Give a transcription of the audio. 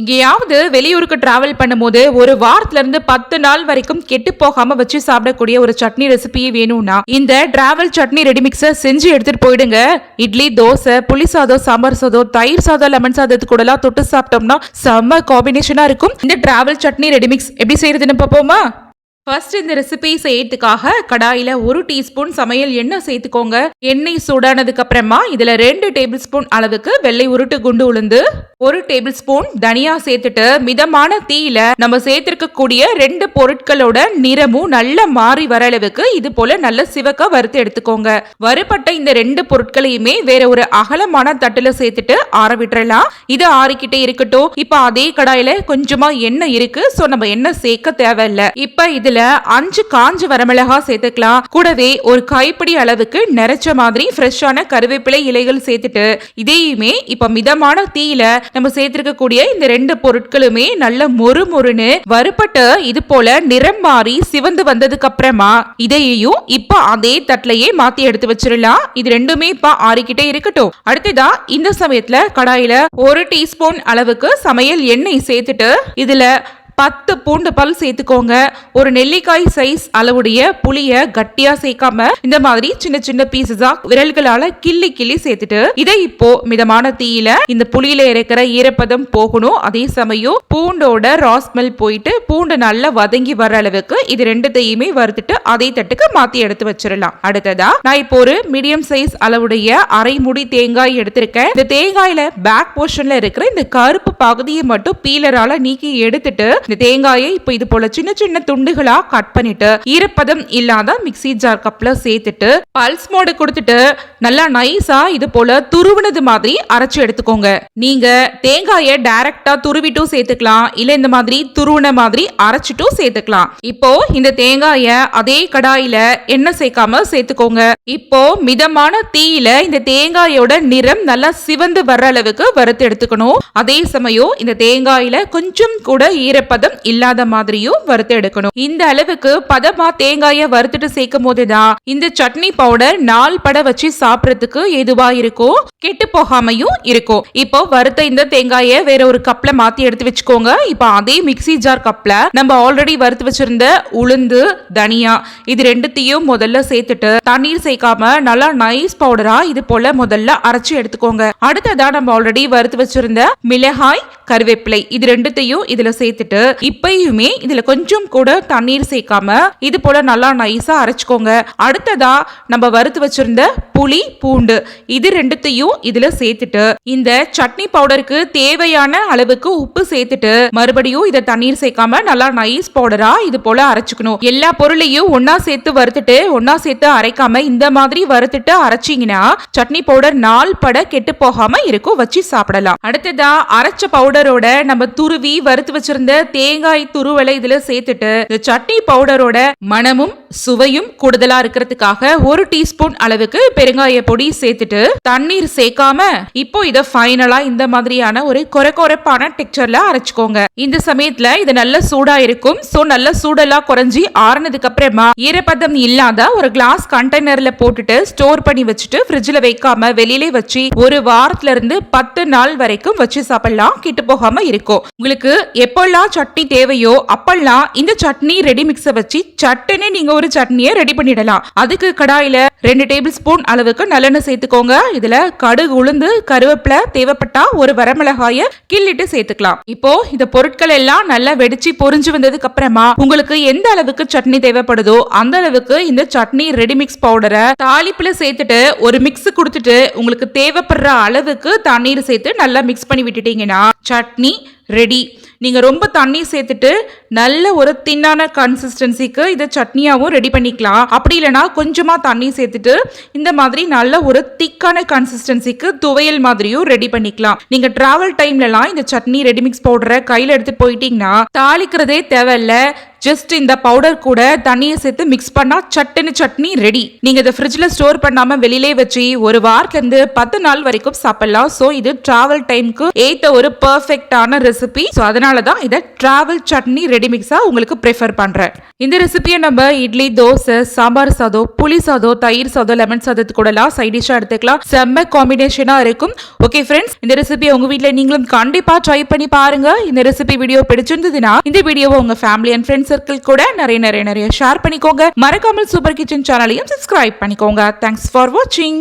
எங்கேயாவது வெளியூருக்கு டிராவல் பண்ணும்போது ஒரு வாரத்துல இருந்து பத்து நாள் வரைக்கும் கெட்டு போகாம வச்சு சாப்பிடக்கூடிய ஒரு சட்னி ரெசிபியே வேணும்னா இந்த டிராவல் சட்னி ரெடிமிக்ஸை செஞ்சு எடுத்துட்டு போயிடுங்க. இட்லி தோசை புளி சாதம் சாம்பார் சாதம் தயிர் சாதம் லெமன் சாதத்து கூட எல்லாம் தொட்டு சாப்பிட்டோம்னா செம்ம காம்பினேஷனா இருக்கும். இந்த டிராவல் சட்னி ரெடிமிக்ஸ் எப்படி செய்யறதுன்னு பார்ப்போமா ஃபர்ஸ்ட் இந்த ரெசிபி செய்யறதுக்காக கடாயில ஒரு டீஸ்பூன் சமையல் எண்ணெய் சேர்த்துக்கோங்க. எண்ணெய் சூடானதுக்கு அப்புறமா இதுல ரெண்டு டேபிள் ஸ்பூன் அளவுக்கு வெள்ளை உருட்டு குண்டு உளுந்து ஒரு டேபிள் ஸ்பூன் தனியா சேர்த்துட்டு மிதமான தீயில நம்ம சேர்த்திருக்கக்கூடிய ரெண்டு பொருட்களோட நிறமும் நல்ல மாறி வர அளவுக்கு இது போல நல்ல சிவக்க வறுத்து எடுத்துக்கோங்க. வறுபட்ட இந்த ரெண்டு பொருட்களையுமே வேற ஒரு அகலமான தட்டுல சேர்த்துட்டு ஆற விட்டுறலாம். இது ஆறிக்கிட்டே இருக்கட்டும். இப்ப அதே கடாயில கொஞ்சமா எண்ணெய் இருக்கு. சோ நம்ம எண்ணெய் சேர்க்க தேவையில்ல. இப்ப இதுல அஞ்சு காஞ்ச வரமிளகா சேர்த்துக்கலாம். கூடவே ஒரு கைப்பிடி அளவுக்கு நிறைச்ச மாதிரி ஃப்ரெஷ்ஷான கருவேப்பிலை இலைகள் சேர்த்துட்டு இதையுமே இப்ப மிதமான தீயில நம்ம சேர்த்திருக்கக்கூடிய இந்த ரெண்டு பொருட்களுமே நல்ல மொறு மொறுன்னு வறுபட்டு இது போல நிறம் மாறி சிவந்து வந்ததுக்கு அப்புறமா இதையையும் இப்ப அதே தட்டிலேயே மாத்தி எடுத்து வச்சிடலாம். இது ரெண்டுமே இப்ப ஆறிக்கிட்டே இருக்கட்டும். அடுத்ததா இந்த சமயத்துல கடாயில ஒரு டீஸ்பூன் அளவுக்கு சமையல் எண்ணெய் சேர்த்துட்டு இதுல பத்து பூண்டு பல் சேர்த்துக்கோங்க. ஒரு நெல்லிக்காய் சைஸ் அளவுடைய புளிய கட்டியா சேர்க்காம இந்த மாதிரி சின்ன சின்ன பீசஸா விரல்களால கிள்ளி கிள்ளி சேர்த்துட்டு இதை இப்போ மிதமான தீயில இந்த புளியில இருக்கிற ஈரப்பதம் போகணும். அதே சமயம் பூண்டோட ராஸ்மெல் போயிட்டு பூண்டு நல்லா வதங்கி வர அளவுக்கு இது ரெண்டுத்தையுமே வறுத்துட்டு அதே தட்டுக்கு மாத்தி எடுத்து வச்சிடலாம். அடுத்ததா நான் இப்போ ஒரு மீடியம் சைஸ் அளவுடைய அரை முடி தேங்காய் எடுத்திருக்கேன். இந்த தேங்காயில பேக் போர்ஷன்ல இருக்கிற இந்த கருப்பு பகுதியை மட்டும் பீலரால நீக்கி எடுத்துட்டு இந்த தேங்காயை இப்போ இது போல சின்ன சின்ன துண்டுகளா கட் பண்ணிட்டு ஈரப்பதம் இல்லாத மிக்ஸி ஜார் கப்ல சேர்த்துட்டு பல்ஸ் மோடு கொடுத்துட்டு நல்லா நைஸா இது போல துருவினது மாதிரி அரைச்சு எடுத்துக்கோங்க. நீங்க தேங்காயை டைரக்டா துருவிட்டும் சேர்த்துக்கலாம். இல்ல இந்த மாதிரி துருவின மாதிரி அரைச்சிட்டும் சேர்த்துக்கலாம். இப்போ இந்த தேங்காய அதே கடாயில எண்ணெய் சேர்க்காம சேர்த்துக்கோங்க. இப்போ மிதமான தீயில இந்த தேங்காயோட நிறம் நல்லா சிவந்து வர்ற அளவுக்கு வறுத்து எடுத்துக்கணும். அதே சமயம் இந்த தேங்காயில கொஞ்சம் கூட ஈரப்பதம் இல்லாத மாதிரியும் வறுத்து எடுக்கணும். இந்த அளவுக்கு பதமா தேங்காய வறுத்துட்டு சேர்க்கும் போதுதான் இந்த சட்னி பவுடர் நாள் பட வச்சு சாப்பிடறதுக்கு எதுவா இருக்கும்? கெட்டு போகாமையும் இருக்கும். இப்போ வறுத்த இந்த தேங்காயை வேற ஒரு கப்ல மாத்தி எடுத்து வச்சுக்கோங்க. இப்போ அதே மிக்ஸி ஜார் கப்ல நம்ம ஆல்ரெடி வறுத்து வச்சிருந்த உளுந்து தனியா இது ரெண்டுத்தையும் முதல்ல சேர்த்துட்டு தண்ணீர் சேர்க்காம நல்லா நைஸ் பவுடரா இது போல முதல்ல அரைச்சு எடுத்துக்கோங்க. அடுத்ததா நம்ம ஆல்ரெடி வறுத்து வச்சிருந்த மிளகாய் கருவேப்பிலை இது ரெண்டுத்தையும் இதுல சேர்த்துட்டு இப்பயுமே இதுல கொஞ்சம் கூட தண்ணீர் சேர்க்காம இது போல நல்லா நைஸா அரைச்சுக்கோங்க. அடுத்ததா நம்ம வறுத்து வச்சிருந்த புளி பூண்டு இது ரெண்டுத்தையும் இதுல சேர்த்துட்டு இந்த சட்னி பவுடருக்கு தேவையான அளவுக்கு உப்பு சேர்த்துட்டு மறுபடியும் இதை தண்ணீர் சேர்க்காம நல்லா நைஸ் பவுடரா இது போல அரைச்சுக்கணும். எல்லா பொருளையும் ஒன்னா சேர்த்து வறுத்துட்டு ஒன்னா சேர்த்து அரைக்காம இந்த இந்த மாதிரி வறுத்துட்டு அரைச்சீங்கன்னா சட்னி பவுடர் நாள் பட கெட்டு போகாம இருக்கும் வச்சு சாப்பிடலாம். அடுத்ததா அரைச்ச பவுடரோட நம்ம துருவி வறுத்து வச்சிருந்த தேங்காய் துருவலை இதுல சேர்த்துட்டு இந்த சட்னி பவுடரோட மணமும் சுவையும் கூடுதலா இருக்கிறதுக்காக ஒரு டீஸ்பூன் அளவுக்கு பெருங்காய பொடி சேர்த்துட்டு தண்ணீர் சேர்க்காம இப்போ இத ஃபைனலா இந்த மாதிரியான ஒரு கொர கொரப்பான டெக்ஸ்டர்ல அரைச்சுக்கோங்க. இந்த சமயத்துல இது நல்ல சூடா இருக்கும். சோ நல்ல சூடெல்லாம் குறைஞ்சி ஆறுனதுக்கு அப்புறமா ஈரப்பதம் இல்லாத ஒரு கிளாஸ் கண்டெய்னர்ல போட்டுட்டு ஸ்டோர் பண்ணி வச்சுட்டு ஃப்ரிட்ஜில் வைக்காம வெளியிலே வச்சு ஒரு வாரத்துல இருந்து பத்து நாள் வரைக்கும் வச்சு சாப்பிடலாம். கிட்டு போகாம இருக்கும். உங்களுக்கு எப்பெல்லாம் சட்னி தேவையோ அப்பெல்லாம் இந்த சட்னி ரெடி மிக்ஸ வச்சு சட்டுன்னு நீங்க ஒரு சட்னியை ரெடி பண்ணிடலாம். அதுக்கு கடாயில ரெண்டு டேபிள் ஸ்பூன் அளவுக்கு நல்லெண்ணெய் சேர்த்துக்கோங்க. இதுல கடுகு உளுந்து கருவேப்பிலை தேவைப்பட்டா ஒரு வரமிளகாய கிள்ளிட்டு சேர்த்துக்கலாம். இப்போ இந்த பொருட்கள் எல்லாம் நல்லா வெடிச்சு பொரிஞ்சு வந்ததுக்கு அப்புறமா உங்களுக்கு எந்த அளவுக்கு சட்னி தேவைப்படுதோ அந்த அளவுக்கு இந்த சட்னி ரெடிமிக்ஸ் பவுடரை தாளிப்புல சேர்த்துட்டு ஒரு மிக்ஸ் கொடுத்துட்டு உங்களுக்கு தேவைப்படுற அளவுக்கு தண்ணீர் சேர்த்து நல்லா மிக்ஸ் பண்ணி விட்டுட்டீங்கன்னா சட்னி ரெடி நீங்கள் ரொம்ப தண்ணி சேர்த்துட்டு நல்ல ஒரு தின்னான கன்சிஸ்டன்சிக்கு இதை சட்னியாகவும் ரெடி பண்ணிக்கலாம். அப்படி இல்லைன்னா கொஞ்சமாக தண்ணி சேர்த்துட்டு இந்த மாதிரி நல்ல ஒரு திக்கான கன்சிஸ்டன்சிக்கு துவையல் மாதிரியும் ரெடி பண்ணிக்கலாம். நீங்கள் டிராவல் டைம்லலாம் இந்த சட்னி ரெடி மிக்ஸ் பவுடரை கையில் எடுத்து போயிட்டீங்கன்னா தாளிக்கிறதே தேவையில்ல. ஜஸ்ட் இந்த பவுடர் கூட தண்ணியை சேர்த்து மிக்ஸ் பண்ணா சட்டுன்னு சட்னி ரெடி நீங்க இதை ஃப்ரிட்ஜ்ல ஸ்டோர் பண்ணாம வெளியிலே வச்சு ஒரு வாரத்துல இருந்து பத்து நாள் வரைக்கும் சாப்பிடலாம். சோ இது டிராவல் டைம்க்கு ஏத்த ஒரு பர்ஃபெக்டான ரெசிபி ஸோ அதனால தான் இதை டிராவல் சட்னி ரெடி மிக்ஸா உங்களுக்கு ப்ரிஃபர் பண்றேன். இந்த ரெசிபியை நம்ம இட்லி தோசை சாம்பார் சாதம் புளி சாதம் தயிர் சாதம் லெமன் சாதத்து கூடலாம் சைட் டிஷ்ஷாக எடுத்துக்கலாம். செம்ம காம்பினேஷனா இருக்கும். ஓகே ஃப்ரெண்ட்ஸ் இந்த ரெசிபியை உங்க வீட்ல நீங்களும் கண்டிப்பா ட்ரை பண்ணி பாருங்க. இந்த ரெசிபி வீடியோ பிடிச்சிருந்ததுன்னா இந்த வீடியோவை உங்க ஃபேமிலி அண்ட் ஃப்ரெண்ட்ஸ் சர்க்கிள் கூட நிறைய நிறைய நிறைய ஷேர் பண்ணிக்கோங்க. மறக்காமல் சூப்பர் கிச்சன் சேனலையும் சப்ஸ்கிரைப் பண்ணிக்கோங்க. தேங்க்ஸ் ஃபார் வாட்சிங்